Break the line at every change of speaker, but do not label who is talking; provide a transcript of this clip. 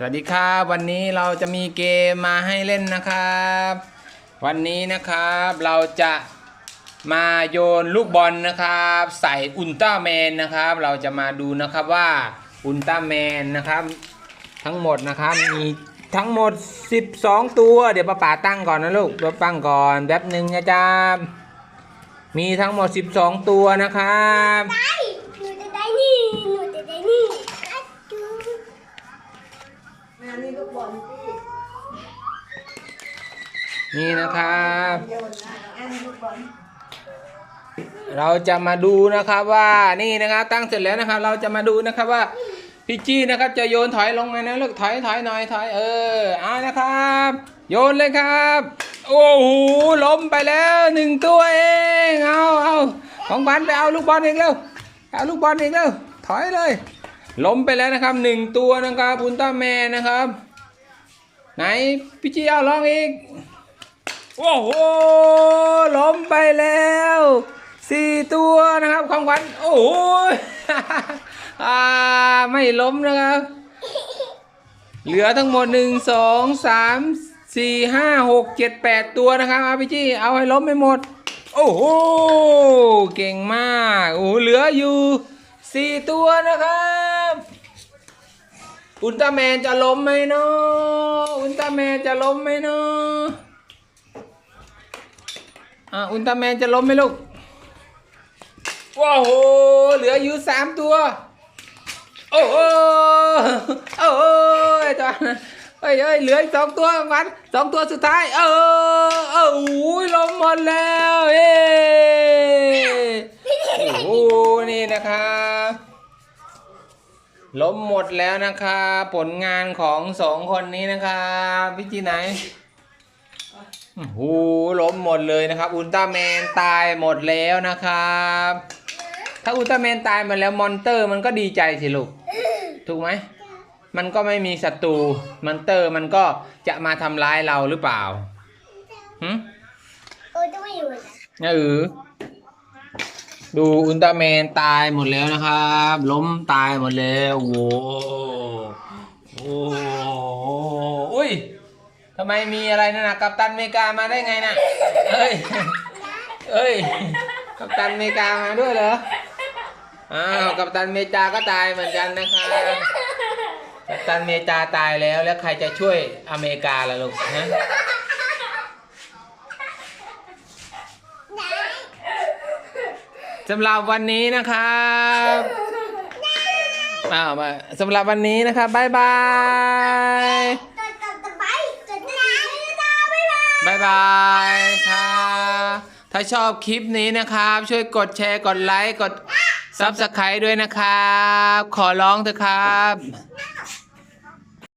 สวัสดีครับ วันนี้เราจะมีเกมมาให้เล่นนะครับ วันนี้นะครับเราจะมาโยนลูกบอลนะครับ ใส่อุลตร้าแมนนะครับ เราจะมาดูนะครับว่าอุลตร้าแมนนะครับ ทั้งหมดนะครับมีทั้งหมด 12 ตัว เดี๋ยวป้าป๋าตั้งก่อนนะลูกป้าตั้งก่อนแป๊บหนึ่งนะจ๊ะมีทั้งหมด 12 ตัวนะครับ
ได้หนูจะได้นี่หนูจะได้นี่อะจู
งานนี้ลูกบอลที่
นี่นะครับ
โยนนะอันลูกบอล
เราจะมาดูนะครับว่านี่นะครับตั้งเสร็จแล้วนะครับ เราจะมาดูนะครับว่าพี่จี้นะครับจะโยนถอยลงมานะลูกถอยถอยหน่อยถอยเออเอานะครับ โยนเลยครับ โอ้โหล้มไปแล้วหนึ่งตัวเองเอาเอาของขวัญไปเอาลูกบอลอีกเร็วเอาลูกบอลอีกเร็วถอยเลย ล้มไปแล้วนะครับหนึ่งตัวนะครับอุลตร้าแมนนะครับ ไหนพี่จี้เอาลองอีก โอ้โหล้มไปแล้วสี่ตัวนะครับของขวัญโอ้โหอ่าไม่ล้มนะครับ เหลือทั้งหมดหนึ่งสองสามสี่ห้าหกเจ็ดแปดตัวนะครับอาพี่จี้เอาให้ล้มไปหมด โอ้โหเก่งมาก โอ้เหลืออยู่สี่ตัวนะครับ อุลตร้าแมนจะล้มไหมเนาะอุลตร้าแมนจะล้มไหมเนาะอ่าอุลตร้าแมนจะล้มไหมลูกว้าวโหเหลืออยู่สามตัว โอ้โหโอ้โหไอ้ตัวเอ้ยเอ้ยเหลืออีกสองตัวมันสองตัวสุดท้าย เออเออโอ้ยล้มหมดแล้วเอ้โอ้โหนี่นะครับ ล้มหมดแล้วนะครับผลงานของสองคนนี้นะครับพี่จีไหนโอ้โหล้มหมดเลยนะครับ อุลตร้าแมนตายหมดแล้วนะครับ ถ้าอุลตร้าแมนตายหมาแล้วมอนเตอร์มันก็ดีใจสิลูกถูกไหมมันก็ไม่มีศัตรูมอนเตอร์มันก็จะมาทำร้ายเราหรือเปล่าหืม
โอ้จะไม่อยู่นะ
เออ ดูอุลตร้าแมนตายหมดแล้วนะครับ ล้มตายหมดแล้วโอ้โหอ้โอ้ยทำไมมีอะไรนั่นนะกัปตันเมกามาได้ไงน่ะเอ้ยเอ้ยกัปตันเมกามาด้วยเหรออ้าวกัปตันเมริกาก็ตายเหมือนกันนะครับกัปตันเมริกาตายแล้วแล้วใครจะช่วยอเมริกาล่ะลูกฮะ สำหรับวันนี้นะครับอ้าวมาสำหรับวันนี้นะครับบายบาย
จะจะจะไปจะจะจะจะไปไป
บายบายครับถ้าชอบคลิปนี้นะครับ ช่วยกดแชร์กดไลค์กดซับสไครต์ด้วยนะครับ ขอร้องเถอะครับ